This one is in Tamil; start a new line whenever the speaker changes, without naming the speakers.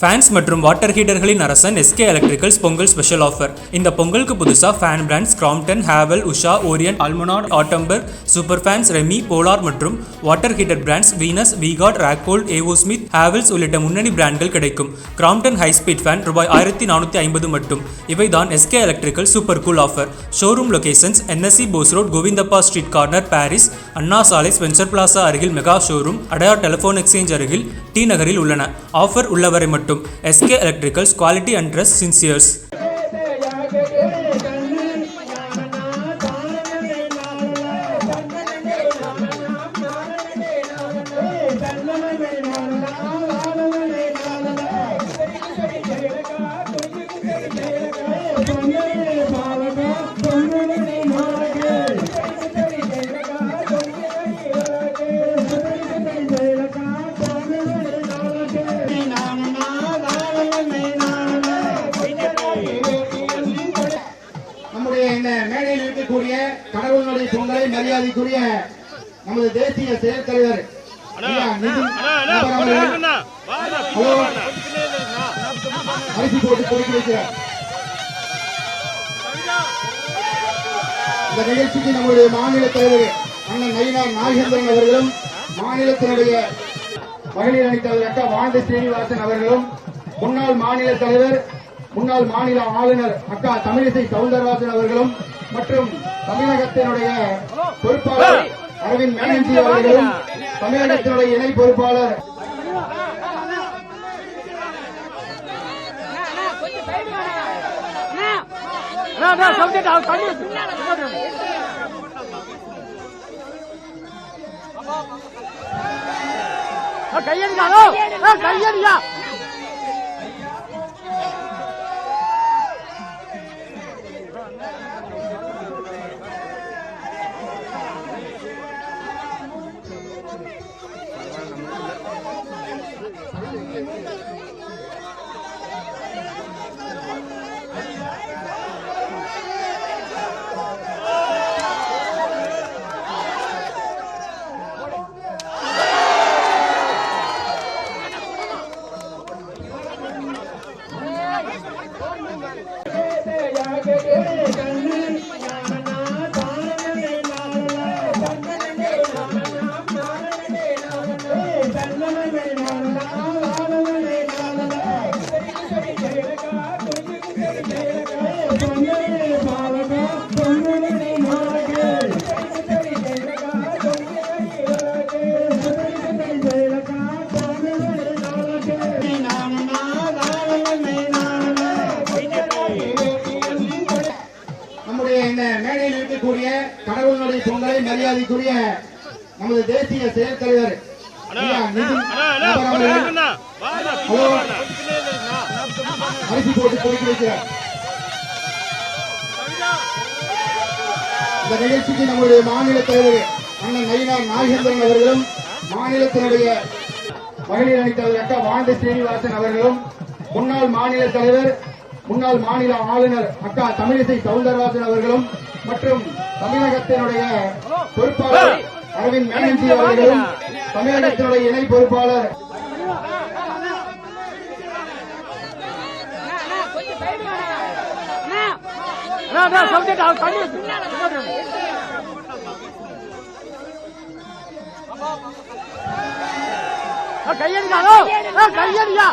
ஃபேன்ஸ் மற்றும் வாட்டர் ஹீட்டர்களின் அரசன் SK electricals Pongal special offer இந்த பொங்கலுக்கு புதுசாக fan brands Crompton Havells Usha Orient Almonard Atomberg super fans Remi Polar மற்றும் water heater brands Venus V Guard Racold A O Smith Havells உள்ளிட்ட முன்னணி பிராண்ட்கள் கிடைக்கும். கிராம்டன் ஹை ஸ்பீட் ஃபேன் ரூபாய் ஆயிரத்தி நானூற்றி ஐம்பது மட்டும். இவை தான் SK electrical super cool offer showroom locations NSC Bose road Govindappa street corner Parrys Anna சாலை ஸ்பென்சர் பிளாசா அருகில் mega showroom Adyar telephone exchange அருகில் டி நகரில் உள்ளன. ஆஃபர் உள்ளவரை மட்டும். SK electricals quality and trust sincerity.
கடவுளுடைய பொங்கலை மரியாதைக்குரிய நமது தேசிய செயல் தலைவர் அரிசி போட்டு வைக்கிறார் இந்த நிகழ்ச்சிக்கு நம்முடைய மாநில தலைவர் அண்ணன் நயினார் நாகேந்திரன் அவர்களும் மாநிலத்தினுடைய மகளிர் அணி தலைவர் அக்கா வாழ்ந்த ஸ்ரீனிவாசன் அவர்களும் முன்னாள் மாநில தலைவர் முன்னாள் மாநில ஆளுநர் அக்கா தமிழிசை சவுந்தரராஜன் அவர்களும் மற்றும் தமிழகத்தினுடைய பொறுப்பாளர் அரவிந்த் பானர்ஜி அவர்களும் தமிழகத்தினுடைய இணை பொறுப்பாளர்
கையடிக்கா கையடிக்கா
மேடையில் இருக்கக்கூடிய கடவுளுடைய பொங்கலை மரியாதைக்குரிய நமது தேசிய செயல் அரிசி போட்டு கொடுத்து வைக்கிறார் இந்த நிகழ்ச்சிக்கு நம்முடைய மாநில தலைவர் அண்ணன் நயினார் நாகேந்திரன் அவர்களும் மாநிலத்தினுடைய மகளிர் அணி தலைவர் அக்கா வாழ்ந்த ஸ்ரீனிவாசன் அவர்களும் முன்னாள் மாநில தலைவர் முன்னாள் மாநில ஆளுநர் அக்கா தமிழிசை சவுந்தரராஜன் அவர்களும் மற்றும் தமிழகத்தினுடைய பொறுப்பாளர் அரவிந்த் பானர்ஜி அவர்களும் தமிழகத்தினுடைய இணை பொறுப்பாளர்.
சப்ஜெக்ட் கையடிக்கா கையடிக்கா